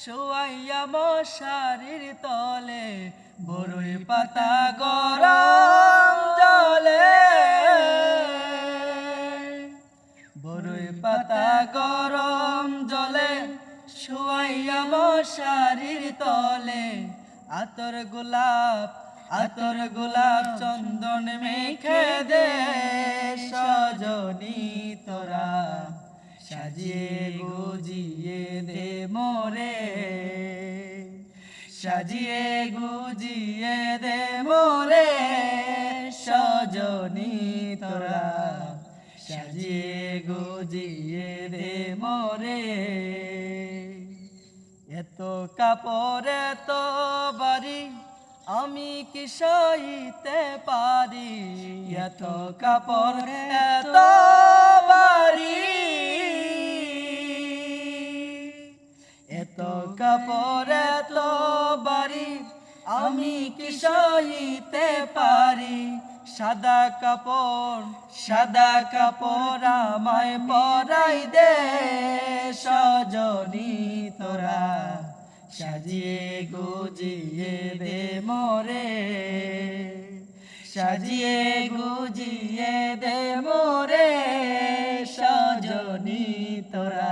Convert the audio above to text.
শোয়াইয়া মশারির তলে বড়ই পাতা গরম জলে। বড়ই পাতা গরম জলে, শোয়াইয়া মশারির তলে। আতর গোলাপ আতর গোলাপ চন্দন মেখে দে সজনী তোরা। সাজিয়ে গুজিয়ে দে মোরে। সাজিয়ে গুজিয়ে দে মোরে। সজনী তোরা। সাজিয়ে গুজিয়ে দে মোরে। এত কাপড়, এত বাড়ি আমি কি সইতে পারি? এত কাপড়, এত এত কাপড় এত বাড়ি, আমি কি সইতে পারি? সাদা কাপড় সাদা কাপড় আমায় পরাই দে সজনী তোরা। সাজিয়ে গুজিয়ে দে মোরে। সাজিয়ে গুজিয়ে দে মোরে সজনী তোরা।